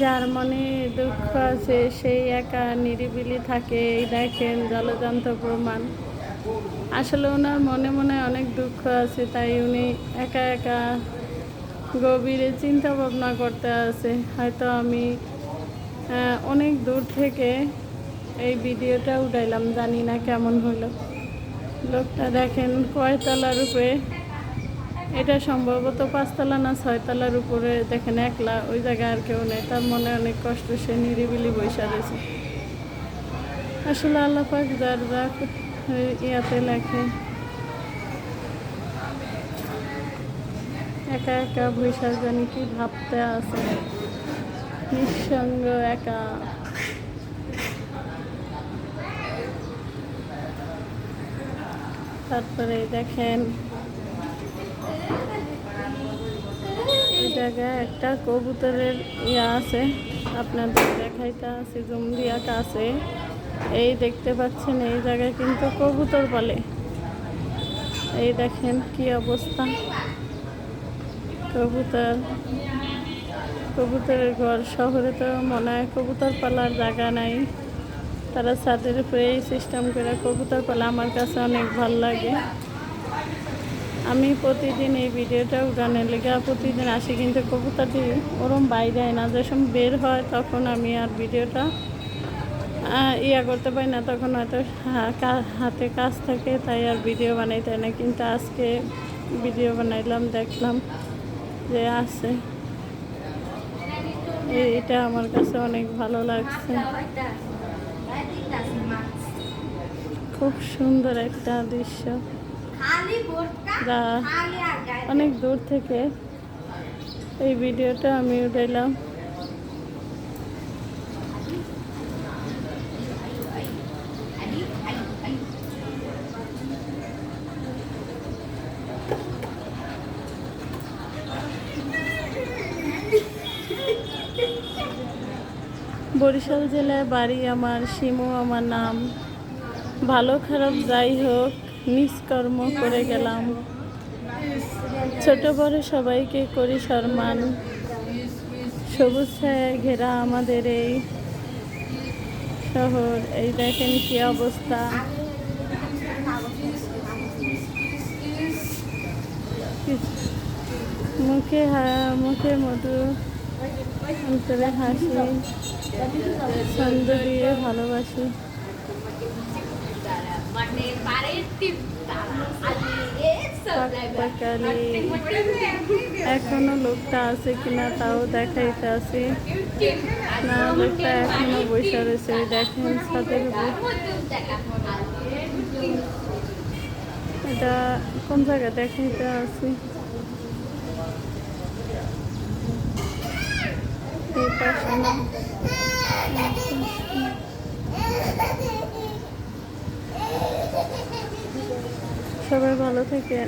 যার মনে দুঃখ আছে, সেই একা নিরিবিলি থাকে। এই দেখেন জলজান্ত প্রমাণ। আসলে ওনার মনে মনে অনেক দুঃখ আছে, তাই উনি একা একা গভীরে চিন্তা ভাবনা করতে আছে। হয়তো আমি অনেক দূর থেকে এই ভিডিওটা উঠাইলাম, জানি না কেমন হলো লোকটা দেখেন কয়তলার উপরে এটা সম্ভবত পাঁচতলা না ছয়তলার উপরে, দেখেন একলা, ওই জায়গায় আর কেউ নেই। তার মনে অনেক কষ্ট, সে নিরিবিলি বৈশা রয়েছে। আসলে আল্লাহ পাক যার যা ইয়াতে লেখে, একা একা বৈশা জানি কি ভাবতে আছে। নিঃসঙ্গ একা। তারপরে দেখেন এই জায়গায় একটা কবুতরের ইয়া আছে, আপনাদের দেখাইতে আছে। জুম দিয়া কাছে এই দেখতে পাচ্ছেন, এই জায়গায় কিন্তু কবুতর বলে এই দেখেন কি অবস্থা। কবুতর, কবুতরের ঘর, শহরে তো মনে হয় কবুতর পালার জায়গা নাই। তারা ছাদের উপরে এই সিস্টেম করে কবুতর পালা আমার কাছে অনেক ভালো লাগে। আমি প্রতিদিন এই ভিডিওটা উঠানে লেগে প্রতিদিন আসি কিন্তু কবুতরটি ওরম বাইরে না। যে সময় বের হয় তখন আমি আর ভিডিওটা ইয়া করতে পারি না। তখন হয়তো হাতে কাজ থাকে, তাই আর ভিডিও বানাইতে না। কিন্তু আজকে ভিডিও বানাইলাম, দেখলাম যে আছে। এটা আমার কাছে অনেক ভালো লাগছে। খুব সুন্দর একটা দৃশ্য। অনেক দূর থেকে এই ভিডিওটা আমি উঠাইলাম। বরিশাল জেলায় বাড়ি আমার শিমু আমার নাম। ভালো খারাপ যাই হোক নিষ্কর্ম করে গেলাম। ছোট বড় সবাইকে করি সম্মান। সবুজ ছায়ায় ঘেরা আমাদের এই শহর। এই দেখেন কি অবস্থা। মুখে মুখে মধু, অন্তরে হাসি। ছন্দ দিয়ে ভালোবাসি। মানে পাকালি এখনও লোকটা আছে কিনা তাও দেখাইতে আছে না লোকটা এখনও বসে রয়েছে দেখেন ছাদের এটা কোন জায়গায় দেখাইতে আছে এই পাশে না। সবাই ভালো থাকেন